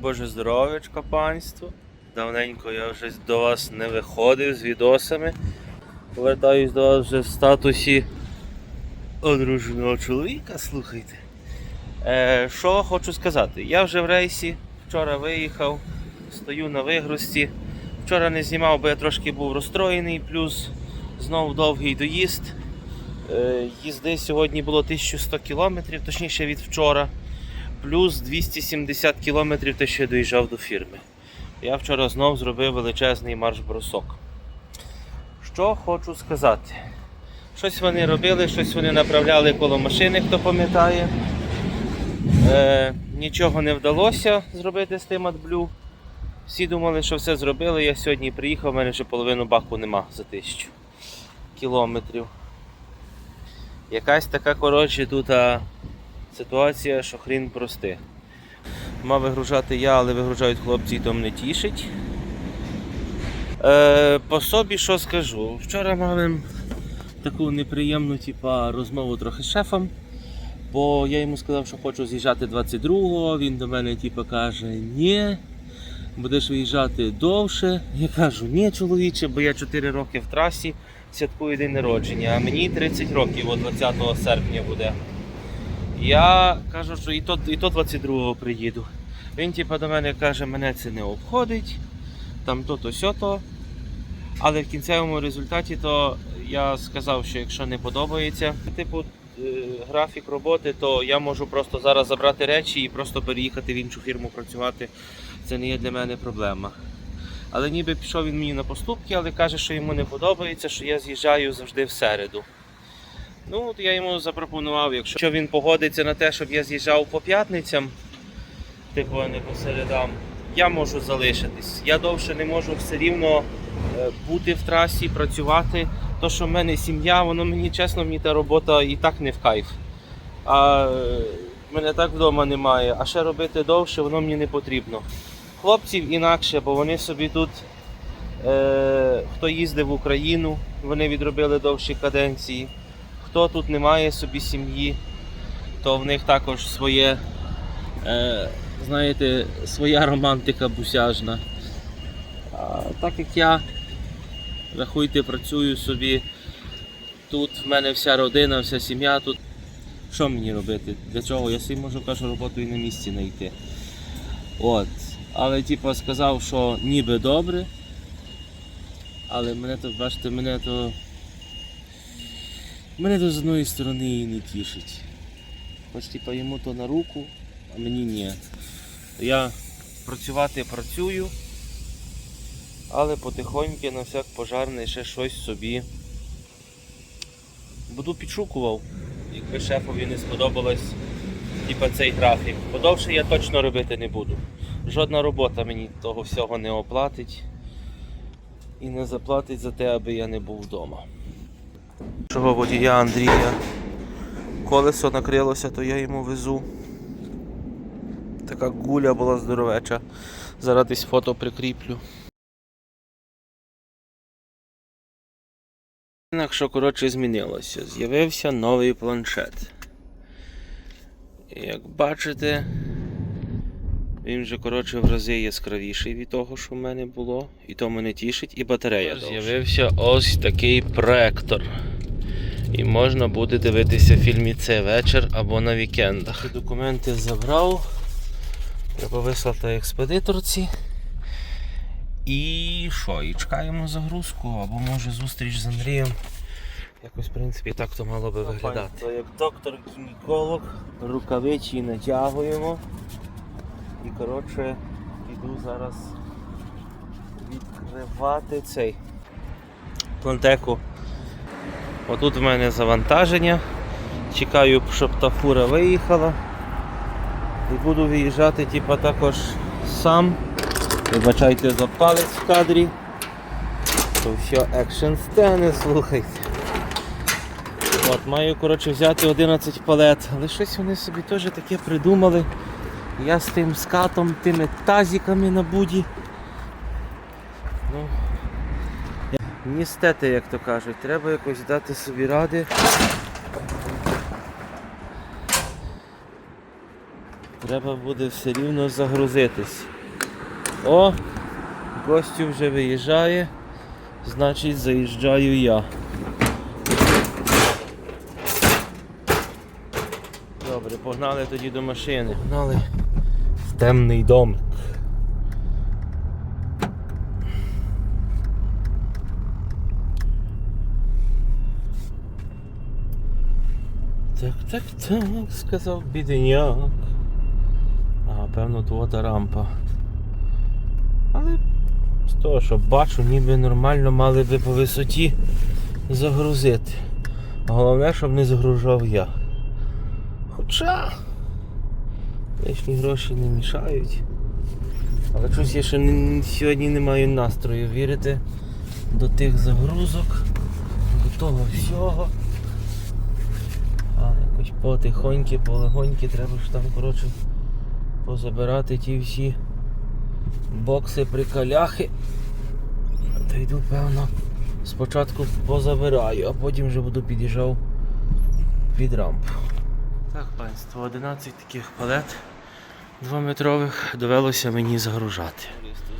Боже здоров'ячка, панство. Давненько я вже до вас не виходив з відосами. Повертаюсь до вас вже в статусі одруженого чоловіка, слухайте. Е, що хочу сказати? Я вже в рейсі, вчора виїхав, стою на вигрузці. Вчора не знімав, бо я трошки був розстроєний, плюс знов довгий доїзд. Е, їзди сьогодні було 1100 кілометрів, точніше від вчора плюс 270 кілометрів те, що я доїжджав до фірми. Я вчора знов зробив величезний марш-бросок. Що хочу сказати? Щось вони робили, щось вони направляли коло машини, хто пам'ятає. Е, нічого не вдалося зробити з тим AdBlue. Всі думали, що все зробили. Я сьогодні приїхав, у мене вже половину баку нема за тисячу кілометрів. Якась така, коротше, тут а, ситуація, що хрін прости. Мав вигружати я, але вигружають хлопці і то мене тішить. Е, по собі що скажу? Вчора мав таку неприємну типа, розмову трохи з шефом, бо я йому сказав, що хочу з'їжджати 22-го. Він до мене типа, каже, ні, будеш виїжджати довше. Я кажу, ні, чоловіче, бо я 4 роки в трасі святкую день народження, а мені 30 років, от 20 серпня буде. Я кажу, що і то, і то 22-го приїду. Він типу, до мене каже, мене це не обходить, там то-то сьо-то. Але в кінцевому результаті то я сказав, що якщо не подобається типу е, графік роботи, то я можу просто зараз забрати речі і просто переїхати в іншу фірму працювати. Це не є для мене проблема. Але ніби пішов він мені на поступки, але каже, що йому не подобається, що я з'їжджаю завжди в середу. Ну, от я йому запропонував, якщо він погодиться на те, щоб я з'їжджав по п'ятницям, типу, а не по середам, я можу залишитись. Я довше не можу все рівно е, бути в трасі, працювати. То, що в мене сім'я, воно мені чесно, мені та робота і так не в кайф. А е, мене так вдома немає. А ще робити довше, воно мені не потрібно. Хлопців інакше, бо вони собі тут, е, хто їздив в Україну, вони відробили довші каденції. Хто тут не має собі сім'ї, то в них також своє, е, знаєте, своя романтика бусяжна. А так як я, рахуйте, працюю собі, тут в мене вся родина, вся сім'я тут. Що мені робити? Для чого? Я собі можу кажу, роботу і на місці знайти. От. Але типу сказав, що ніби добре. Але мене то, бачите, мене то. Мене то з одної сторони і не тішить. Хоч типа йому то на руку, а мені ні. Я працювати працюю, але потихоньки на всяк пожарний ще щось собі буду підшукував. Якби шефові не сподобалось типа, цей графік. Подовше я точно робити не буду. Жодна робота мені того всього не оплатить і не заплатить за те, аби я не був вдома. Чого водія Андрія колесо накрилося, то я йому везу. Така гуля була здоровеча. Зараз десь фото прикріплю. Що, коротше, змінилося. З'явився новий планшет. Як бачите, він вже коротше в рази яскравіший від того, що в мене було. І то мене тішить, і батарея. З'явився ось такий проектор. І можна буде дивитися фільмі цей вечір або на вікендах. Документи забрав. Треба вислати експедиторці. І що? І чекаємо загрузку, або може зустріч з Андрієм. Якось, в принципі, так то мало би виглядати. То як доктор-гінеколог, рукавичі натягуємо. І коротше, іду зараз відкривати цей плантеку. Отут в мене завантаження. Чекаю, щоб та фура виїхала. І буду виїжджати типа, також сам. Вибачайте за палець в кадрі. То все екшн стени, слухайте. От, Маю коротше, взяти 11 палет, але щось вони собі теж таке придумали. Я з тим скатом, тими тазиками на буді. Ну, Ністети, як то кажуть, треба якось дати собі ради. Треба буде все рівно загрузитись. О, гостю вже виїжджає, значить заїжджаю я. Добре, погнали тоді до машини. Погнали в темний домик. Так, так, сказав бідняк. Ага, певно, то та рампа. Але з того, що бачу, ніби нормально мали би по висоті загрузити. Головне, щоб не загружав я. Хоча лишні гроші не мішають. Але щось я ще не- сьогодні не маю настрою вірити до тих загрузок, до того всього. Якось потихоньки, полегоньки треба ж там, коротше, позабирати ті всі бокси, прикаляхи. Та йду, певно, спочатку позабираю, а потім вже буду під'їжджав під рампу. Так, панство, 11 таких палет двометрових довелося мені загружати.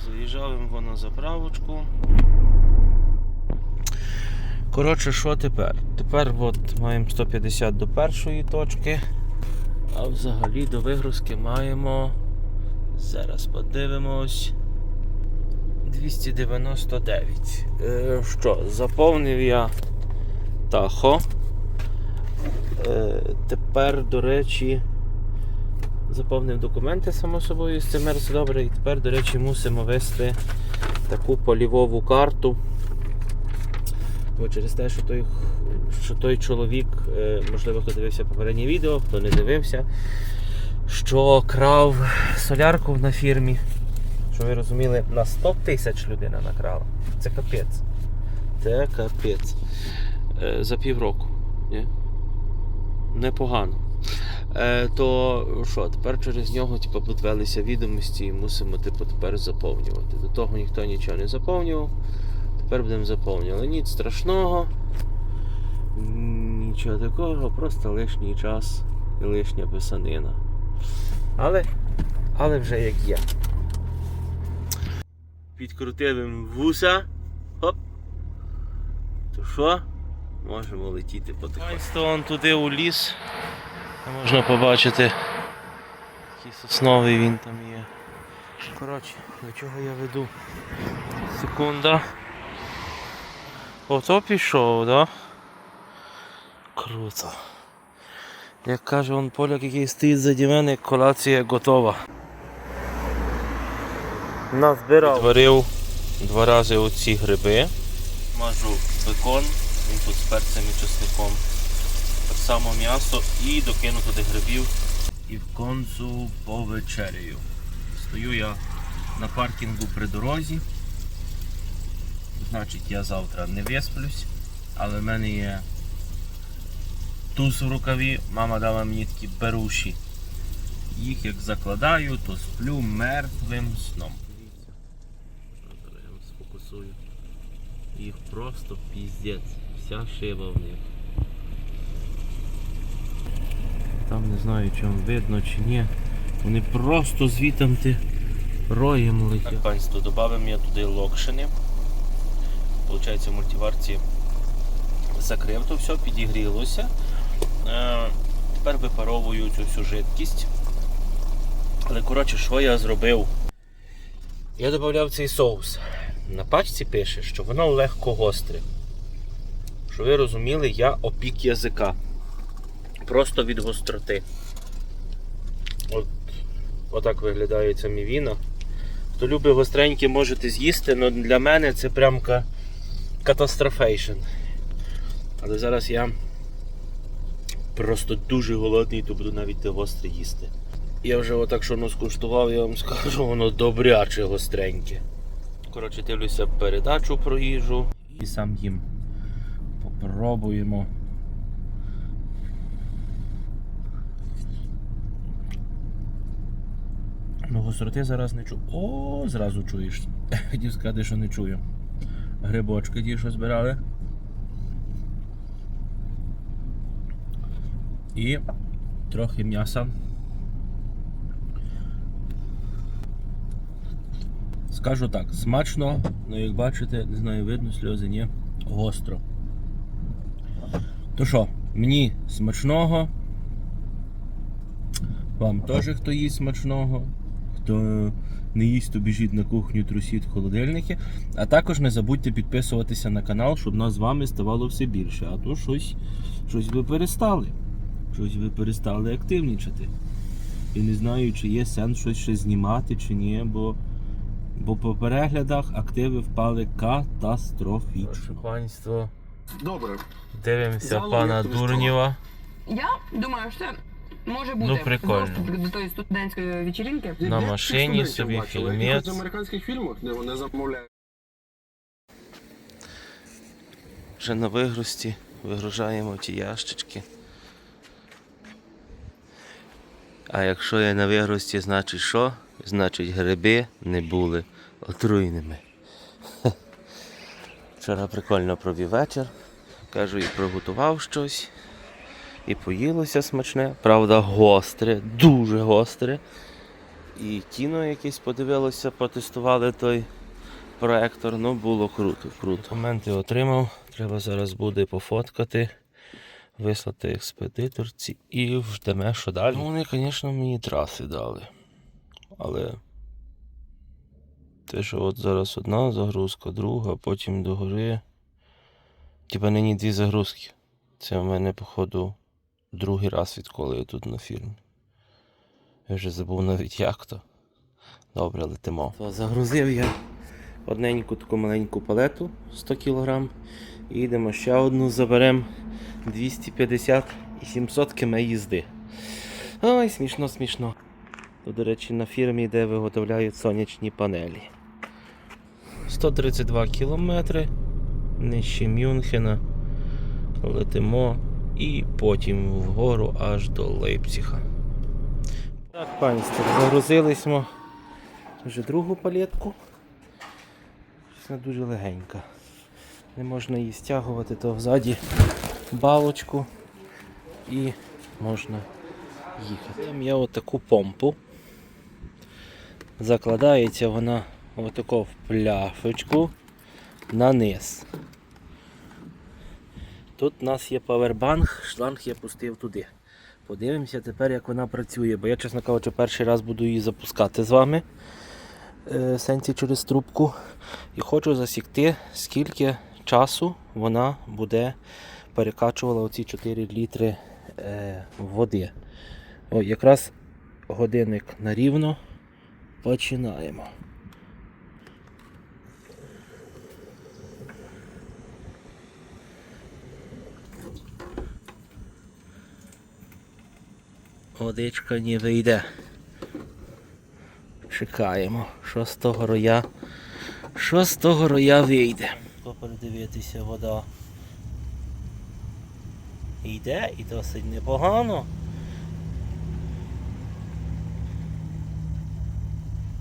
Заїжджав на заправочку. Коротше, що тепер? Тепер от маємо 150 до першої точки, а взагалі до вигрузки маємо. Зараз подивимось. 299. Е, що, заповнив я Тахо. Е, тепер, до речі, заповнив документи, само собою, з цим все добре. І тепер, до речі, мусимо вести таку полівову карту. Бо через те, що той, що той чоловік, е, можливо, хто дивився попереднє відео, хто не дивився, що крав солярку на фірмі. Що ви розуміли, на 100 тисяч людина накрала. Це капець. Це капець. Е, за півроку. Ні? Непогано. Е, то що, тепер через нього типу, підвелися відомості і мусимо типу, тепер заповнювати. До того ніхто нічого не заповнював. Тепер будемо заповнювати. Ніч страшного. Нічого такого, просто лишній час і лишня писанина. Але, але вже як є. Підкрутили вуса. Хоп. То що? Можемо летіти потихоньку. он туди у ліс. Там Можна побачити, який сосновий він там є. Коротше, до чого я веду? Секунда. Ото пішов, да? Круто. Як каже он поляк, який стоїть заді мене, колація готова. Назбирав. Відварив два рази оці гриби. Мажу бекон, він тут з перцем і чесником. Так само м'ясо і докину туди грибів. І в концу повечеряю. Стою я на паркінгу при дорозі. Значить я завтра не висплюсь, але в мене є туз в рукаві, мама дала мені такі беруші. Їх як закладаю, то сплю мертвим сном. Дивіться, зараз я вам сфокусую. Їх просто піздець. Вся шива в них. Там не знаю, чому видно чи ні. Вони просто звітам роєм летять. Так, панство, додамо я туди локшини. Получається, в мультиварці закрив то все, підігрілося. Е, тепер випаровую цю всю жидкість. Але коротше, що я зробив? Я додав цей соус. На пачці пише, що воно легко гостре. Щоб ви розуміли, я опік язика. Просто від гостроти. От, отак виглядає ця мівіна. Хто любить гостреньке, можете з'їсти, але для мене це прям ка- катастрофейшн. Але зараз я просто дуже голодний, то буду навіть те гостре їсти. Я вже отак, що воно скуштував, я вам скажу, воно добряче гостреньке. Коротше, дивлюся передачу про їжу і сам їм. Попробуємо. Ну, гостроти зараз не чую. О, зразу чуєш. Хотів сказати, що не чую грибочки ті, що збирали. І трохи м'яса. Скажу так, смачно, але як бачите, не знаю, видно, сльози ні, гостро. То що, мені смачного, вам теж хто їсть смачного, хто не їсть, то біжіть на кухню, трусіть холодильники. А також не забудьте підписуватися на канал, щоб нас з вами ставало все більше. А то щось, щось ви перестали. Щось ви перестали активнічати. І не знаю, чи є сенс щось ще знімати, чи ні, бо, бо по переглядах активи впали катастрофічно. Панство, Добре. дивимося пана Дурнєва. Я думаю, що може бути Ну, прикольно. доступ до тої студентської вечірінки. На машині собі фільмець. Якихось американських фільмах, де вони замовляють. Вже на вигрузці вигружаємо ті ящички. А якщо я на вигрузці, значить що? Значить гриби не були отруйними. Вчора прикольно провів вечір. Кажу, і приготував щось. І поїлося смачне. Правда, гостре, дуже гостре. І кіно якесь подивилося, потестували той проектор. Ну, було круто, круто. Документи отримав. Треба зараз буде пофоткати, вислати експедиторці і ждемо, що далі. Ну, вони, звісно, мені траси дали. Але те, що от зараз одна загрузка, друга, потім догори. Типа нині дві загрузки. Це в мене, походу, другий раз, відколи я тут на фірмі. Я вже забув навіть як то. Добре, летимо. То загрузив я одненьку таку маленьку палету 100 кг. І йдемо ще одну заберемо 250 і 700 км їзди. Ой, смішно, смішно. Тут, до речі, на фірмі, де виготовляють сонячні панелі. 132 кілометри нижче Мюнхена. Летимо і потім вгору аж до Лейпціга. Так, панство, загрузились ми вже другу палетку. Вона дуже легенька. Не можна її стягувати, то взаді балочку і можна їхати. Там є отаку помпу. Закладається вона отако в пляшечку на низ. Тут у нас є павербанк, шланг я пустив туди. Подивимося тепер, як вона працює, бо я, чесно кажучи, перший раз буду її запускати з вами е, сенсі через трубку. І хочу засікти, скільки часу вона буде перекачувала оці 4 літри е, води. О, якраз годинник на рівно. Починаємо. Водичка не вийде. Чекаємо, що з того роя. Що з того роя вийде? Передивитися вода. Йде і досить непогано.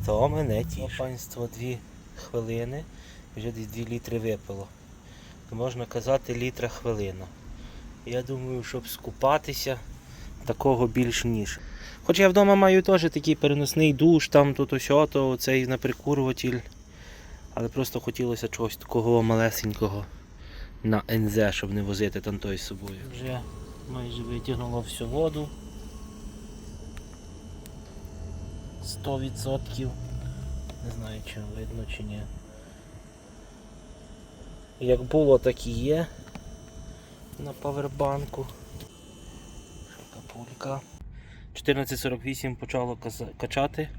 То мене тішить. Панство дві хвилини, вже десь 2 літри випило. Можна казати літра хвилина. Я думаю, щоб скупатися, такого більш ніж. Хоч я вдома маю теж такий переносний душ, там тут ось ото, цей наприкурюватель. Але просто хотілося чогось такого малесенького на НЗ, щоб не возити там той з собою. Вже майже витягнуло всю воду. 100%. Не знаю, чи видно чи ні. Як було, так і є на павербанку. Шакапулька. 14.48 почало качати.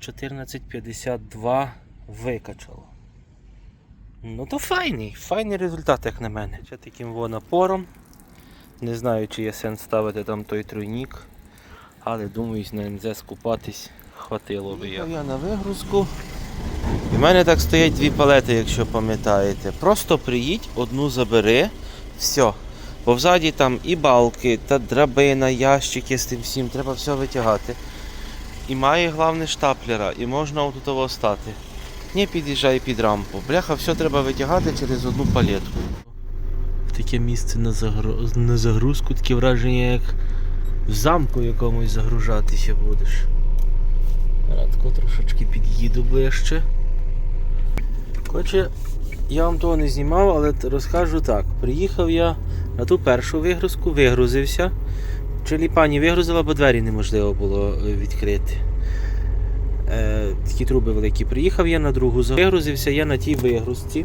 14.52 викачало. Ну то файний, файний результат, як на мене. Ще таким во напором. Не знаю, чи є сенс ставити там той тройнік, але думаю, на НЗ скупатись хватило би я. Я на вигрузку. І в мене так стоять дві палети, якщо пам'ятаєте. Просто приїдь, одну забери, все. Бо взаді там і балки, та драбина, ящики з тим всім, треба все витягати. І має головне штаплера, і можна отутово стати. Не під'їжджай під рампу. Бляха, все треба витягати через одну палетку. Таке місце на, загру... на загрузку, таке враження, як в замку якомусь загружатися будеш. Радко трошечки під'їду ближче. Коротше, я вам того не знімав, але розкажу так. Приїхав я на ту першу вигрузку, вигрузився. Чи пані вигрузила, бо двері неможливо було е, відкрити. Е, такі труби великі. Приїхав я на другу, вигрузився я на тій вигрузці.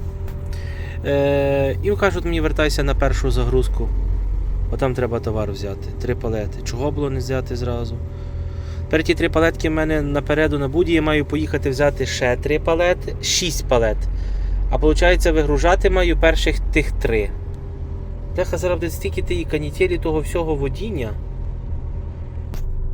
Е, і кажуть мені, вертайся на першу загрузку. Бо там треба товар взяти. Три палети. Чого було не взяти зразу? Тепер ті три палетки в мене напереду на буді, я маю поїхати взяти ще три палети, шість палет. А виходить, вигружати маю перших тих три. Теха зараз буде стільки тієї канітелі того всього водіння.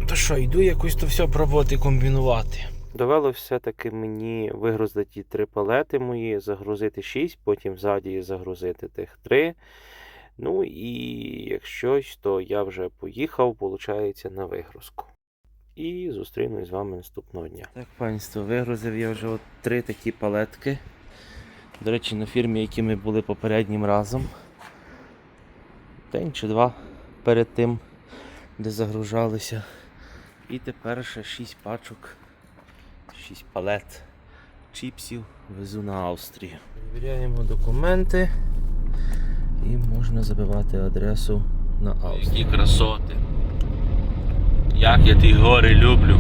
То що, йду якось то все пробувати комбінувати. Довело все-таки мені вигрузити ті три палети мої, загрузити шість, потім ззаді загрузити тих три. Ну і якщось, то я вже поїхав, виходить, на вигрузку. І зустрінусь з вами наступного дня. Так, панство, вигрузив я вже от три такі палетки. До речі, на фірмі, які ми були попереднім разом. День чи два перед тим, де загружалися. І тепер ще 6 пачок, 6 палет чіпсів везу на Австрію. Перевіряємо документи і можна забивати адресу на Австрію. Які красоти! Як я ті гори люблю.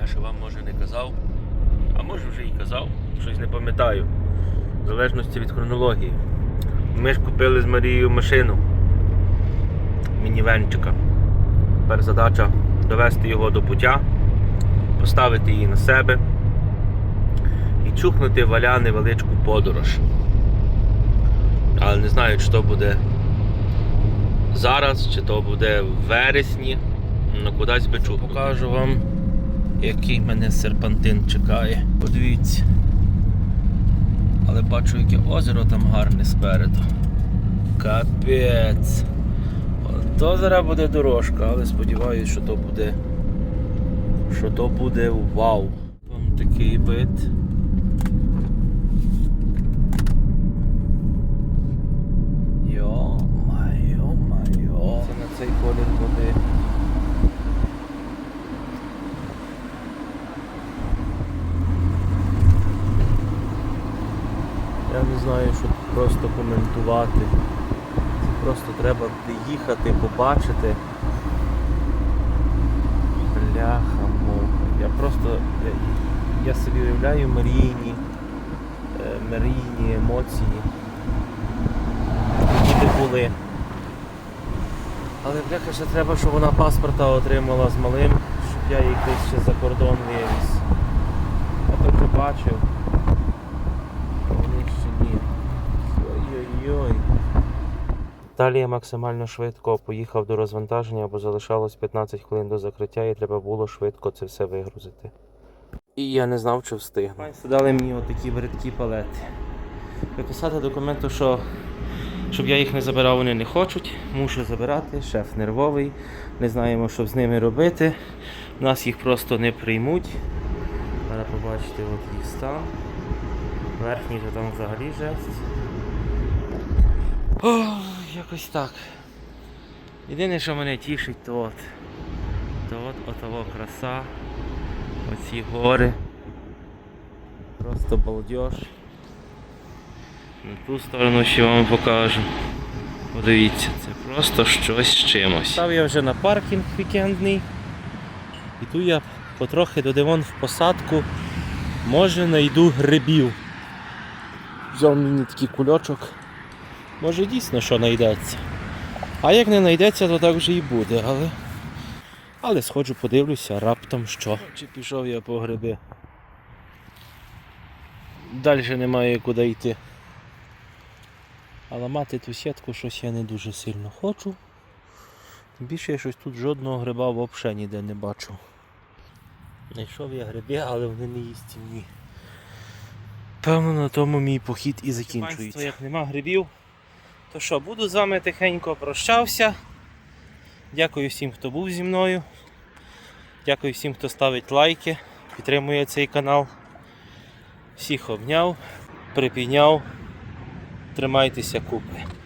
Я ще вам може не казав, може вже і казав, щось не пам'ятаю. В залежності від хронології. Ми ж купили з Марією машину. Мінівенчика. Тепер задача довести його до пуття, поставити її на себе і чухнути валя невеличку подорож. Але не знаю, чи то буде зараз, чи то буде в вересні. Ну кудись би чухнути. Покажу вам, який мене серпантин чекає. Подивіться. Але бачу, яке озеро там гарне спереду. Капець. То зараз буде дорожка, але сподіваюся, що то буде. Що то буде вау. Вам такий вид. Йо-майо, майо. Це на цей колір води. Я не знаю, що просто коментувати. Це просто треба їхати, побачити. Бляха муха. Я просто. Я, я собі уявляю мрійні, е, мрійні емоції. Які би були. Але бляха ще треба, щоб вона паспорта отримала з малим, щоб я її десь ще за кордон вивіз. Я то побачив. А Вони ще ні. Ой-ой-ой. Далі я максимально швидко поїхав до розвантаження, бо залишалось 15 хвилин до закриття і треба було швидко це все вигрузити. І я не знав, чи встигну. Панство дали мені отакі бридкі палети. Виписати документи, що щоб я їх не забирав, вони не хочуть. Мушу забирати. Шеф нервовий. Не знаємо, що з ними робити. Нас їх просто не приймуть. Зараз побачите от їх стан. Верхній то там взагалі жесть. Якось так. Єдине, що мене тішить, то от. То от отого краса. Оці гори. Просто балдеж. На ту сторону ще вам покажу. Подивіться, це просто щось з чимось. Став я вже на паркінг вікендний. Іду я потрохи до Дивон в посадку. Може знайду грибів. Взяв мені такий кульочок. Може дійсно що знайдеться. А як не знайдеться, то так вже і буде, але. Але сходжу, подивлюся, раптом що. Чи пішов я по гриби. Далі немає куди йти. А ламати ту сітку щось я не дуже сильно хочу. Тим більше я щось тут жодного гриба взагалі ніде не бачу. Знайшов я гриби, але вони не їстівні. Певно, на тому мій похід і закінчується. Як нема грибів, то що, буду з вами тихенько прощався. Дякую всім, хто був зі мною. Дякую всім, хто ставить лайки, підтримує цей канал. Всіх обняв, припіняв, Тримайтеся купи.